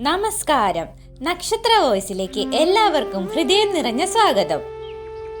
നമസ്കാരം. നക്ഷത്ര വോയിസിലേക്ക് എല്ലാവർക്കും ഹൃദയം നിറഞ്ഞ സ്വാഗതം.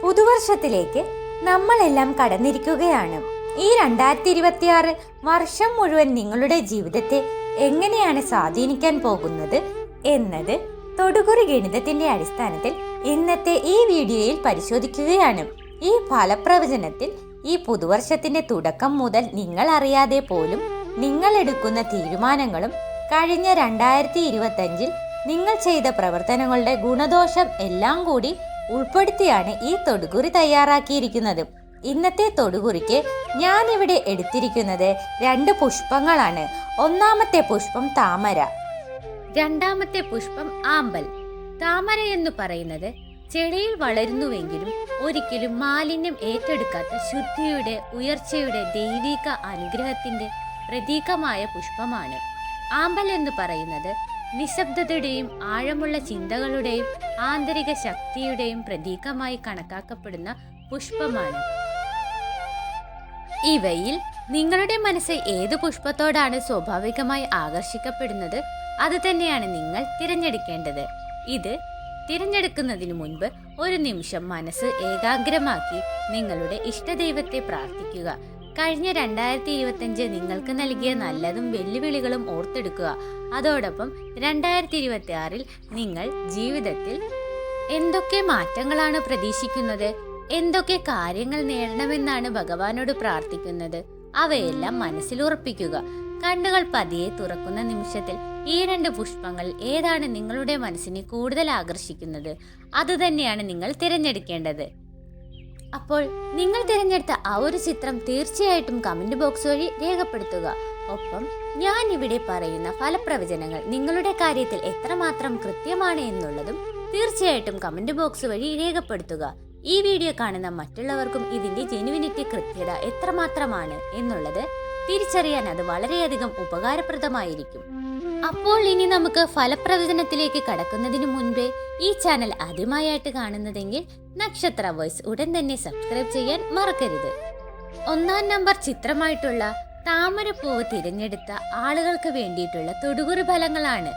പുതുവർഷത്തിലേക്ക് നമ്മളെല്ലാം കടന്നിരിക്കുകയാണ്. ഈ രണ്ടായിരത്തി ഇരുപത്തിയാറ് വർഷം മുഴുവൻ നിങ്ങളുടെ ജീവിതത്തെ എങ്ങനെയാണ് സ്വാധീനിക്കാൻ പോകുന്നത് എന്നത് തൊടുകുറി ഗണിതത്തിന്റെ അടിസ്ഥാനത്തിൽ ഇന്നത്തെ ഈ വീഡിയോയിൽ പരിശോധിക്കുകയാണ്. ഈ ഫലപ്രവചനത്തിൽ ഈ പുതുവർഷത്തിന്റെ തുടക്കം മുതൽ നിങ്ങൾ അറിയാതെ പോലും നിങ്ങൾ എടുക്കുന്ന തീരുമാനങ്ങളും കഴിഞ്ഞ രണ്ടായിരത്തി ഇരുപത്തഞ്ചിൽ നിങ്ങൾ ചെയ്ത പ്രവർത്തനങ്ങളുടെ ഗുണദോഷം എല്ലാം കൂടി ഉൾപ്പെടുത്തിയാണ് ഈ തൊടുകുറി തയ്യാറാക്കിയിരിക്കുന്നത്. ഇന്നത്തെ തൊടുകുറിക്ക് ഞാൻ ഇവിടെ എടുത്തിരിക്കുന്നത് രണ്ട് പുഷ്പങ്ങളാണ്. ഒന്നാമത്തെ പുഷ്പം താമര രണ്ടാമത്തെ പുഷ്പം ആമ്പൽ. താമര എന്ന് പറയുന്നത് ചെടിയിൽ വളരുന്നുവെങ്കിലും ഒരിക്കലും മാലിന്യം ഏറ്റെടുക്കാത്ത ശുദ്ധിയുടെ ഉയർച്ചയുടെ ദൈവിക അനുഗ്രഹത്തിന്റെ പ്രതീകമായ പുഷ്പമാണ്. ആമ്പൽ എന്ന് പറയുന്നത് നിശബ്ദതയുടെയും ആഴമുള്ള ചിന്തകളുടെയും ആന്തരിക ശക്തിയുടെയും പ്രതീകമായി കണക്കാക്കപ്പെടുന്ന പുഷ്പമാണ്. ഇവയിൽ നിങ്ങളുടെ മനസ്സ് ഏത് പുഷ്പത്തോടാണ് സ്വാഭാവികമായി ആകർഷിക്കപ്പെടുന്നത് അത് തന്നെയാണ് നിങ്ങൾ തിരഞ്ഞെടുക്കേണ്ടത്. ഇത് തിരഞ്ഞെടുക്കുന്നതിന് മുൻപ് ഒരു നിമിഷം മനസ്സ് ഏകാഗ്രമാക്കി നിങ്ങളുടെ ഇഷ്ടദൈവത്തെ പ്രാർത്ഥിക്കുക. കഴിഞ്ഞ രണ്ടായിരത്തി ഇരുപത്തഞ്ച് നിങ്ങൾക്ക് നൽകിയ നല്ലതും വെല്ലുവിളികളും ഓർത്തെടുക്കുക. അതോടൊപ്പം രണ്ടായിരത്തി ഇരുപത്തി ആറിൽ നിങ്ങൾ ജീവിതത്തിൽ എന്തൊക്കെ മാറ്റങ്ങളാണ് പ്രതീക്ഷിക്കുന്നത്? എന്തൊക്കെ കാര്യങ്ങൾ നേടണമെന്നാണ് ഭഗവാനോട് പ്രാർത്ഥിക്കുന്നത്? അവയെല്ലാം മനസ്സിൽ ഉറപ്പിക്കുക. കണ്ണുകൾ പതിയെ തുറക്കുന്ന നിമിഷത്തിൽ ഈ രണ്ട് പുഷ്പങ്ങൾ ഏതാണ് നിങ്ങളുടെ മനസ്സിനെ കൂടുതൽ ആകർഷിക്കുന്നത്? അതുതന്നെയാണ് നിങ്ങൾ തിരഞ്ഞെടുക്കേണ്ടത്. അപ്പോൾ നിങ്ങൾ തിരഞ്ഞെടുത്ത ആ ഒരു ചിത്രം തീർച്ചയായിട്ടും കമന്റ് ബോക്സ് വഴി രേഖപ്പെടുത്തുക. ഒപ്പം ഞാൻ ഇവിടെ പറയുന്ന ഫലപ്രവചനങ്ങൾ നിങ്ങളുടെ കാര്യത്തിൽ എത്രമാത്രം കൃത്യമാണ് എന്നുള്ളതും തീർച്ചയായിട്ടും കമന്റ് ബോക്സ് വഴി രേഖപ്പെടുത്തുക. ഈ വീഡിയോ കാണുന്ന മറ്റുള്ളവർക്കും ഇതിന്റെ ജെനുവിനിറ്റി കൃത്യത എത്രമാത്രമാണ് എന്നുള്ളത് തിരിച്ചറിയാൻ അത് വളരെയധികം ഉപകാരപ്രദമായിരിക്കും. അപ്പോൾ ഇനി നമുക്ക് ഫലപ്രവചനത്തിലേക്ക് കടക്കുന്നതിന് മുൻപേ ഈ ചാനൽ ആദ്യമായിട്ട് കാണുന്നതെങ്കിൽ നക്ഷത്ര വോയ്സ് ഉടൻ തന്നെ സബ്സ്ക്രൈബ് ചെയ്യാൻ മറക്കരുത്. ഒന്നാം നമ്പർ ചിത്രമായിട്ടുള്ള താമരപ്പൂവ് തിരഞ്ഞെടുത്ത ആളുകൾക്ക് വേണ്ടിയിട്ടുള്ള തൊടുകുറി ഫലങ്ങളാണ്.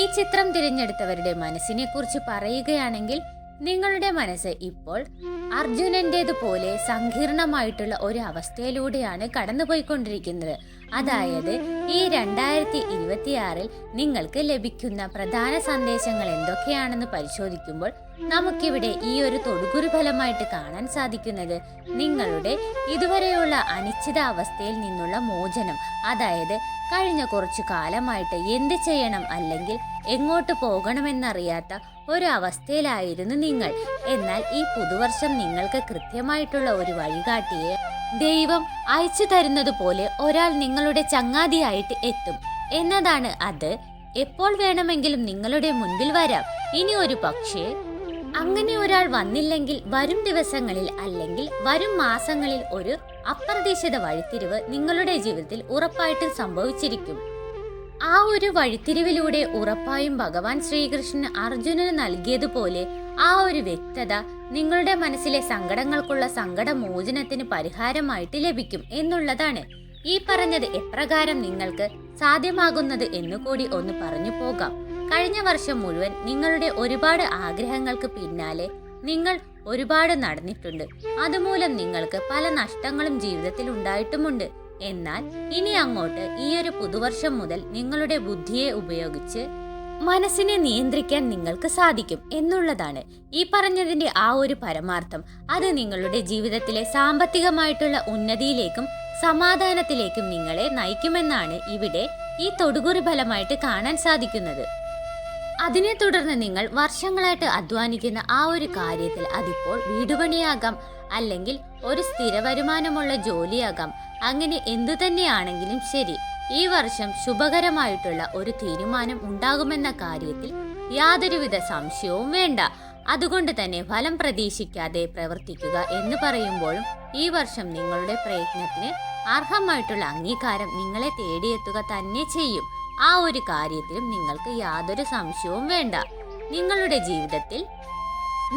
ഈ ചിത്രം തിരഞ്ഞെടുത്തവരുടെ മനസ്സിനെ കുറിച്ച് പറയുകയാണെങ്കിൽ നിങ്ങളുടെ മനസ്സ് ഇപ്പോൾ അർജുനന്റേതുപോലെ സങ്കീർണമായിട്ടുള്ള ഒരു അവസ്ഥയിലൂടെയാണ് കടന്നുപോയിക്കൊണ്ടിരിക്കുന്നത്. അതായത് ഈ രണ്ടായിരത്തി ഇരുപത്തിയാറിൽ നിങ്ങൾക്ക് ലഭിക്കുന്ന പ്രധാന സന്ദേശങ്ങൾ എന്തൊക്കെയാണെന്ന് പരിശോധിക്കുമ്പോൾ നമുക്കിവിടെ ഈ ഒരു തൊടുകുറി ഫലമായിട്ട് കാണാൻ സാധിക്കുന്നത് നിങ്ങളുടെ ഇതുവരെയുള്ള അനിശ്ചിതാവസ്ഥയിൽ നിന്നുള്ള മോചനം അതായത് കഴിഞ്ഞ കുറച്ചു കാലമായിട്ട് എന്ത് ചെയ്യണം അല്ലെങ്കിൽ എങ്ങോട്ട് പോകണമെന്നറിയാത്ത ഒരു അവസ്ഥയിലായിരുന്നു നിങ്ങൾ. എന്നാൽ ഈ പുതുവർഷം നിങ്ങൾക്ക് കൃത്യമായിട്ടുള്ള ഒരു വഴികാട്ടിയെ ദൈവം അയച്ചു തരുന്നത് പോലെ ഒരാൾ നിങ്ങളുടെ ചങ്ങാതിയായിട്ട് എത്തും. എന്നതാണ് അത്. എപ്പോൾ വേണമെങ്കിലും നിങ്ങളുടെ മുൻപിൽ വരാം. ഇനി ഒരു പക്ഷേ അങ്ങനെ ഒരാൾ വന്നില്ലെങ്കിൽ വരും ദിവസങ്ങളിൽ അല്ലെങ്കിൽ വരും മാസങ്ങളിൽ ഒരു അപ്രതീക്ഷിത വഴിത്തിരിവ് നിങ്ങളുടെ ജീവിതത്തിൽ ഉറപ്പായിട്ടും സംഭവിച്ചിരിക്കും. ആ ഒരു വഴിത്തിരിവിലൂടെ ഉറപ്പായും ഭഗവാൻ ശ്രീകൃഷ്ണൻ അർജുനന് നൽകിയതുപോലെ ആ ഒരു വ്യക്തത നിങ്ങളുടെ മനസ്സിലെ സങ്കടങ്ങൾക്കുള്ള സങ്കടമോചനത്തിന് പരിഹാരമായിട്ട് ലഭിക്കും എന്നുള്ളതാണ് ഈ പറഞ്ഞത് എപ്രകാരം നിങ്ങൾക്ക് സാധ്യമാകുന്നത് എന്നുകൂടി ഒന്ന് പറഞ്ഞു പോകാം. കഴിഞ്ഞ വർഷം മുഴുവൻ നിങ്ങളുടെ ഒരുപാട് ആഗ്രഹങ്ങൾക്ക് പിന്നാലെ നിങ്ങൾ ഒരുപാട് നടന്നിട്ടുണ്ട്. അതുമൂലം നിങ്ങൾക്ക് പല നഷ്ടങ്ങളും ജീവിതത്തിൽ ഉണ്ടായിട്ടുമുണ്ട്. എന്നാൽ ഇനി അങ്ങോട്ട് ഈ ഒരു പുതുവർഷം മുതൽ നിങ്ങളുടെ ബുദ്ധിയെ ഉപയോഗിച്ച് മനസ്സിനെ നിയന്ത്രിക്കാൻ നിങ്ങൾക്ക് സാധിക്കും എന്നുള്ളതാണ്. ഈ പറഞ്ഞതിന്റെ ആ ഒരു പരമാർത്ഥം അത് നിങ്ങളുടെ ജീവിതത്തിലെ സാമ്പത്തികമായിട്ടുള്ള ഉന്നതിയിലേക്കും സമാധാനത്തിലേക്കും നിങ്ങളെ നയിക്കുമെന്നാണ് ഇവിടെ ഈ തൊടുകുറി ഫലമായിട്ട് കാണാൻ സാധിക്കുന്നത്. അതിനെ തുടർന്ന് നിങ്ങൾ വർഷങ്ങളായിട്ട് അധ്വാനിക്കുന്ന ആ ഒരു കാര്യത്തിൽ അതിപ്പോൾ വീടുപണിയാകാം. അല്ലെങ്കിൽ ഒരു സ്ഥിര വരുമാനമുള്ള ജോലിയാകാം. അങ്ങനെ എന്തു തന്നെയാണെങ്കിലും ശരി ഈ വർഷം ശുഭകരമായിട്ടുള്ള ഒരു തീരുമാനം ഉണ്ടാകുമെന്ന കാര്യത്തിൽ യാതൊരുവിധ സംശയവും വേണ്ട. അതുകൊണ്ട് തന്നെ ഫലം പ്രതീക്ഷിക്കാതെ പ്രവർത്തിക്കുക എന്ന് പറയുമ്പോഴും ഈ വർഷം നിങ്ങളുടെ പ്രയത്നത്തിന് അർഹമായിട്ടുള്ള അംഗീകാരം നിങ്ങളെ തേടിയെത്തുക തന്നെ ചെയ്യും. ആ ഒരു കാര്യത്തിലും നിങ്ങൾക്ക് യാതൊരു സംശയവും വേണ്ട. നിങ്ങളുടെ ജീവിതത്തിൽ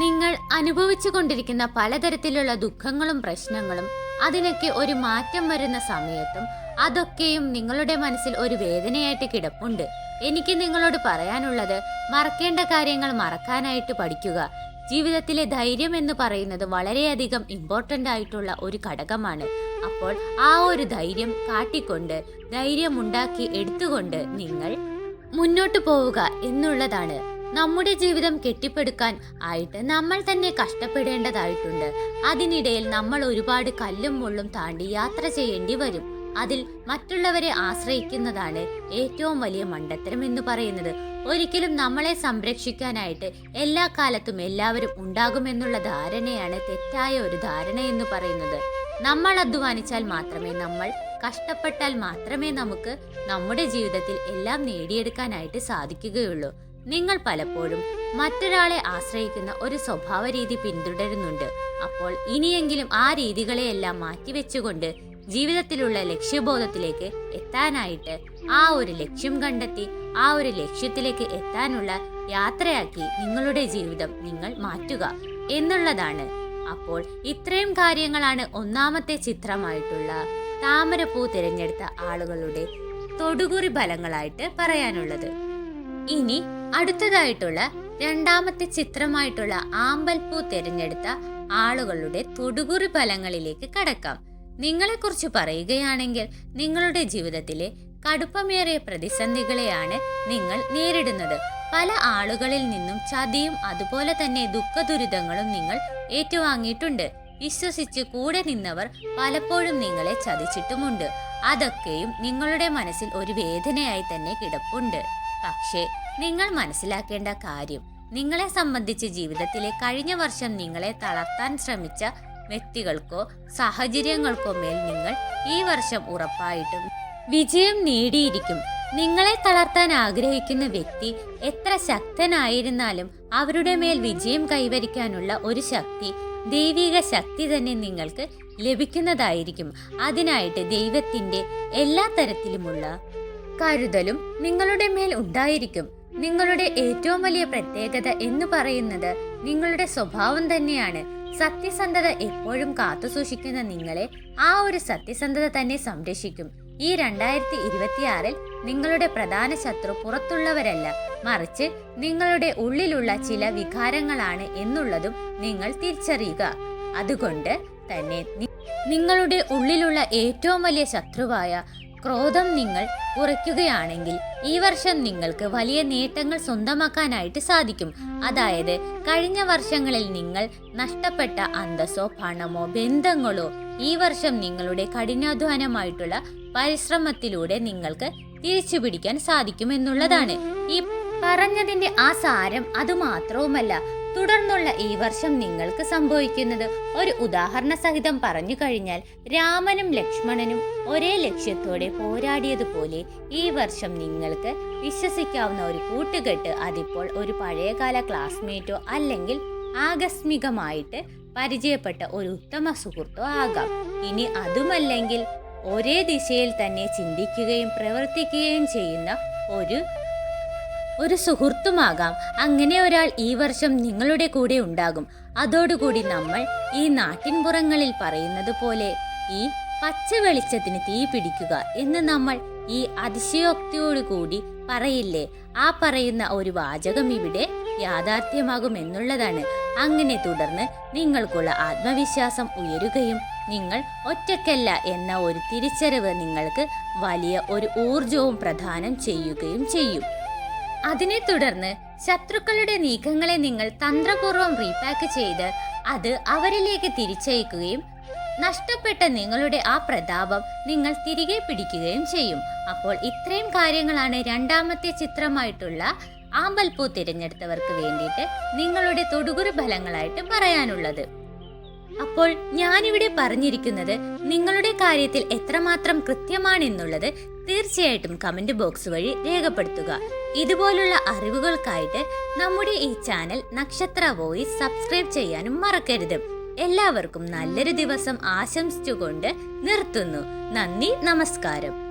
നിങ്ങൾ അനുഭവിച്ചു കൊണ്ടിരിക്കുന്ന പലതരത്തിലുള്ള ദുഃഖങ്ങളും പ്രശ്നങ്ങളും അതിനൊക്കെ ഒരു മാറ്റം വരുന്ന സമയത്തും അതൊക്കെയും നിങ്ങളുടെ മനസ്സിൽ ഒരു വേദനയായിട്ട് കിടപ്പുണ്ട്. എനിക്ക് നിങ്ങളോട് പറയാനുള്ളത് മറക്കേണ്ട കാര്യങ്ങൾ മറക്കാനായിട്ട് പഠിക്കുക. ജീവിതത്തിലെ ധൈര്യം എന്ന് പറയുന്നത് വളരെയധികം ഇമ്പോർട്ടന്റ് ആയിട്ടുള്ള ഒരു ഘടകമാണ്. അപ്പോൾ ആ ഒരു ധൈര്യം കാട്ടിക്കൊണ്ട് ധൈര്യമുണ്ടാക്കി എടുത്തുകൊണ്ട് നിങ്ങൾ മുന്നോട്ട് പോവുക എന്നുള്ളതാണ്. നമ്മുടെ ജീവിതം കെട്ടിപ്പടുക്കാൻ ആയിട്ട് നമ്മൾ തന്നെ കഷ്ടപ്പെടേണ്ടതായിട്ടുണ്ട്. അതിനിടയിൽ നമ്മൾ ഒരുപാട് കല്ലും മുള്ളും താണ്ടി യാത്ര ചെയ്യേണ്ടി വരും. അതിൽ മറ്റുള്ളവരെ ആശ്രയിക്കുന്നതാണ് ഏറ്റവും വലിയ മണ്ടത്തരം എന്ന് പറയുന്നത്. ഒരിക്കലും നമ്മളെ സംരക്ഷിക്കാനായിട്ട് എല്ലാ കാലത്തും എല്ലാവരും ഉണ്ടാകുമെന്നുള്ള ധാരണയാണ് തെറ്റായ ഒരു ധാരണ എന്ന് പറയുന്നത്. നമ്മൾ അധ്വാനിച്ചാൽ മാത്രമേ നമ്മൾ കഷ്ടപ്പെട്ടാൽ മാത്രമേ നമുക്ക് നമ്മുടെ ജീവിതത്തിൽ എല്ലാം നേടിയെടുക്കാനായിട്ട് സാധിക്കുകയുള്ളൂ. നിങ്ങൾ പലപ്പോഴും മറ്റൊരാളെ ആശ്രയിക്കുന്ന ഒരു സ്വഭാവ രീതി പിന്തുടരുന്നുണ്ട്. അപ്പോൾ ഇനിയെങ്കിലും ആ രീതികളെയെല്ലാം മാറ്റിവെച്ചുകൊണ്ട് ജീവിതത്തിലുള്ള ലക്ഷ്യബോധത്തിലേക്ക് എത്താനായിട്ട് ആ ഒരു ലക്ഷ്യം കണ്ടെത്തി ആ ഒരു ലക്ഷ്യത്തിലേക്ക് എത്താനുള്ള യാത്രയാക്കി നിങ്ങളുടെ ജീവിതം നിങ്ങൾ മാറ്റുക എന്നുള്ളതാണ്. അപ്പോൾ ഇത്രയും കാര്യങ്ങളാണ് ഒന്നാമത്തെ ചിത്രമായിട്ടുള്ള താമരപ്പൂ തിരഞ്ഞെടുത്ത ആളുകളുടെ തൊടുകുറി ഫലങ്ങളായിട്ട് പറയാനുള്ളത്. ഇനി അടുത്തതായിട്ടുള്ള രണ്ടാമത്തെ ചിത്രമായിട്ടുള്ള ആമ്പൽപ്പൂ തിരഞ്ഞെടുത്ത ആളുകളുടെ തൊടുകുറി ഫലങ്ങളിലേക്ക് കടക്കാം. നിങ്ങളെക്കുറിച്ച് പറയുകയാണെങ്കിൽ നിങ്ങളുടെ ജീവിതത്തിലെ കടുപ്പമേറിയ പ്രതിസന്ധികളെയാണ് നിങ്ങൾ നേരിടുന്നത്. പല ആളുകളിൽ നിന്നും ചതിയും അതുപോലെ തന്നെ ദുഃഖദുരിതങ്ങളും നിങ്ങൾ ഏറ്റുവാങ്ങിയിട്ടുണ്ട്. വിശ്വസിച്ച് കൂടെ നിന്നവർ പലപ്പോഴും നിങ്ങളെ ചതിച്ചിട്ടുമുണ്ട്. അതൊക്കെയും നിങ്ങളുടെ മനസ്സിൽ ഒരു വേദനയായി തന്നെ കിടപ്പുണ്ട്. പക്ഷേ നിങ്ങൾ മനസ്സിലാക്കേണ്ട കാര്യം നിങ്ങളെ സംബന്ധിച്ച് ജീവിതത്തിലെ കഴിഞ്ഞ വർഷം നിങ്ങളെ തളർത്താൻ ശ്രമിച്ച വ്യക്തികൾക്കോ സാഹചര്യങ്ങൾക്കോ മേൽ നിങ്ങൾ ഈ വർഷം ഉറപ്പായിട്ടും വിജയം നേടിയിരിക്കും. നിങ്ങളെ തളർത്താൻ ആഗ്രഹിക്കുന്ന വ്യക്തി എത്ര ശക്തനായിരുന്നാലും അവരുടെ മേൽ വിജയം കൈവരിക്കാനുള്ള ഒരു ശക്തി ദൈവിക ശക്തി തന്നെ നിങ്ങൾക്ക് ലഭിക്കുന്നതായിരിക്കും. അതിനായിട്ട് ദൈവത്തിന്റെ എല്ലാ തരത്തിലുമുള്ള കരുതലും നിങ്ങളുടെ മേൽ ഉണ്ടായിരിക്കും. നിങ്ങളുടെ ഏറ്റവും വലിയ പ്രത്യേകത എന്ന് പറയുന്നത് നിങ്ങളുടെ സ്വഭാവം തന്നെയാണ്. സത്യസന്ധത എപ്പോഴും കാത്തുസൂക്ഷിക്കുന്ന നിങ്ങളെ ആ ഒരു സത്യസന്ധത തന്നെ സംരക്ഷിക്കും. ഈ രണ്ടായിരത്തി ഇരുപത്തിയാറിൽ നിങ്ങളുടെ പ്രധാന ശത്രു പുറത്തുള്ളവരല്ല. മറിച്ച് നിങ്ങളുടെ ഉള്ളിലുള്ള ചില വികാരങ്ങളാണ് എന്നുള്ളതും നിങ്ങൾ തിരിച്ചറിയുക. അതുകൊണ്ട് തന്നെ നിങ്ങളുടെ ഉള്ളിലുള്ള ഏറ്റവും വലിയ ശത്രുവായ ക്രോധം നിങ്ങൾ കുറയ്ക്കുകയാണെങ്കിൽ ഈ വർഷം നിങ്ങൾക്ക് വലിയ നേട്ടങ്ങൾ സ്വന്തമാക്കാനായിട്ട് സാധിക്കും. അതായത് കഴിഞ്ഞ വർഷങ്ങളിൽ നിങ്ങൾ നഷ്ടപ്പെട്ട അന്തസ്സോ പണമോ ബന്ധങ്ങളോ ഈ വർഷം നിങ്ങളുടെ കഠിനാധ്വാനമായിട്ടുള്ള പരിശ്രമത്തിലൂടെ നിങ്ങൾക്ക് തിരിച്ചു പിടിക്കാൻ സാധിക്കുമെന്നുള്ളതാണ്. ഈ പറഞ്ഞതിന്റെ ആ സാരം അതുമാത്രവുമല്ല തുടർന്നുള്ള ഈ വർഷം നിങ്ങൾക്ക് സംഭവിക്കുന്നത് ഒരു ഉദാഹരണ സഹിതം പറഞ്ഞു കഴിഞ്ഞാൽ രാമനും ലക്ഷ്മണനും ഒരേ ലക്ഷ്യത്തോടെ പോരാടിയതുപോലെ ഈ വർഷം നിങ്ങൾക്ക് വിശ്വസിക്കാവുന്ന ഒരു കൂട്ടുകെട്ട് അതിപ്പോൾ ഒരു പഴയകാല ക്ലാസ്മേറ്റോ അല്ലെങ്കിൽ ആകസ്മികമായിട്ട് പരിചയപ്പെട്ട ഒരു ഉത്തമ സുഹൃത്തോ ആകാം. ഇനി അതുമല്ലെങ്കിൽ ഒരേ ദിശയിൽ തന്നെ ചിന്തിക്കുകയും പ്രവർത്തിക്കുകയും ചെയ്യുന്ന ഒരു ഒരു സുഹൃത്തുമാകാം. അങ്ങനെ ഒരാൾ ഈ വർഷം നിങ്ങളുടെ കൂടെ ഉണ്ടാകും. അതോടുകൂടി നമ്മൾ ഈ നാട്ടിൻപുറങ്ങളിൽ പറയുന്നത് പോലെ ഈ പച്ച വെളിച്ചത്തിന് തീ പിടിക്കുക എന്ന് നമ്മൾ ഈ അതിശയോക്തിയോടുകൂടി പറയില്ലേ? ആ പറയുന്ന ഒരു വാചകം ഇവിടെ യാഥാർത്ഥ്യമാകും എന്നുള്ളതാണ്. അങ്ങനെ തുടർന്ന് നിങ്ങൾക്കുള്ള ആത്മവിശ്വാസം ഉയരുകയും നിങ്ങൾ ഒറ്റക്കല്ല എന്ന ഒരു തിരിച്ചറിവ് നിങ്ങൾക്ക് വലിയ ഒരു ഊർജവും പ്രദാനം ചെയ്യുകയും ചെയ്യും. അതിനെ തുടർന്ന് ശത്രുക്കളുടെ നീക്കങ്ങളെ നിങ്ങൾ തന്ത്രപൂർവം റീപാക്ക് ചെയ്ത് അത് അവരിലേക്ക് തിരിച്ചയക്കുകയും നഷ്ടപ്പെട്ട നിങ്ങളുടെ ആ പ്രതാപം നിങ്ങൾ തിരികെ പിടിക്കുകയും ചെയ്യും. അപ്പോൾ ഇത്രയും കാര്യങ്ങളാണ് രണ്ടാമത്തെ ചിത്രമായിട്ടുള്ള ആമ്പൽപ്പൂ തിരഞ്ഞെടുത്തവർക്ക് വേണ്ടിയിട്ട് നിങ്ങളുടെ തൊടുകുറി ഫലങ്ങളായിട്ട് പറയാനുള്ളത്. അപ്പോൾ ഞാനിവിടെ പറഞ്ഞിരിക്കുന്നത് നിങ്ങളുടെ കാര്യത്തിൽ എത്രമാത്രം കൃത്യമാണെന്നുള്ളത് തീർച്ചയായിട്ടും കമന്റ് ബോക്സ് വഴി രേഖപ്പെടുത്തുക. ഇതുപോലുള്ള അറിവുകൾക്കായിട്ട് നമ്മുടെ ഈ ചാനൽ നക്ഷത്ര വോയിസ് സബ്സ്ക്രൈബ് ചെയ്യാനും മറക്കരുത്. എല്ലാവർക്കും നല്ലൊരു ദിവസം ആശംസിച്ചുകൊണ്ട് നിർത്തുന്നു. നന്ദി നമസ്കാരം.